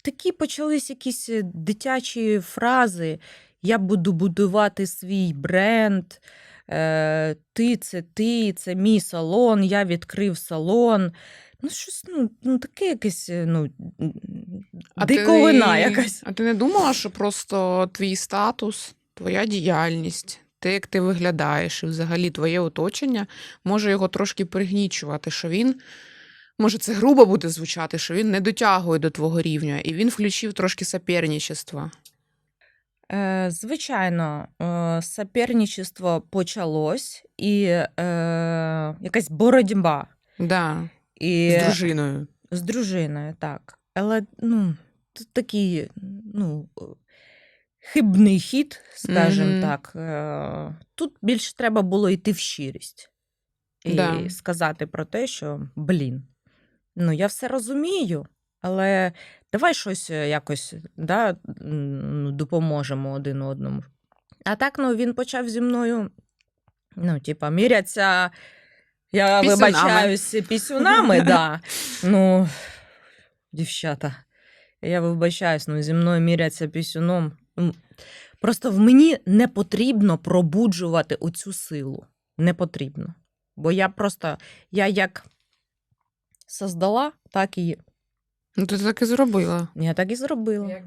такі почались якісь е, дитячі фрази. Я буду будувати свій бренд. Е, ти це ти, це мій салон, я відкрив салон. Ну, щось, ну, ну таке якесь, е, ну, диковина ти, якась. А ти не думала, що просто твій статус, твоя діяльність, те, як ти виглядаєш, і взагалі твоє оточення може його трошки пригнічувати, що він. Може, це грубо буде звучати, що він не дотягує до твого рівня, і він включив трошки соперничества. Е, звичайно, е, соперничество почалось, і е, якась боротьба. Да, І... з дружиною. З дружиною, так. Але ну, тут такий ну, хибний хід, скажімо Мгм. так. Е, Тут більше треба було йти в щирість і Да. сказати про те, що блін, ну я все розумію, але давай щось е, якось да, ну, допоможемо один одному. А так, ну, він почав зі мною, ну, типа, міряться. Я Пісюнами. вибачаюсь пісюнами, да. Ну, дівчата, я вибачаюсь, ну зі мною міряться пісюном. Просто в мені не потрібно пробуджувати оцю силу. Не потрібно. Бо я просто, я як создала, так і Ну, ти так і зробила. я так і зробила.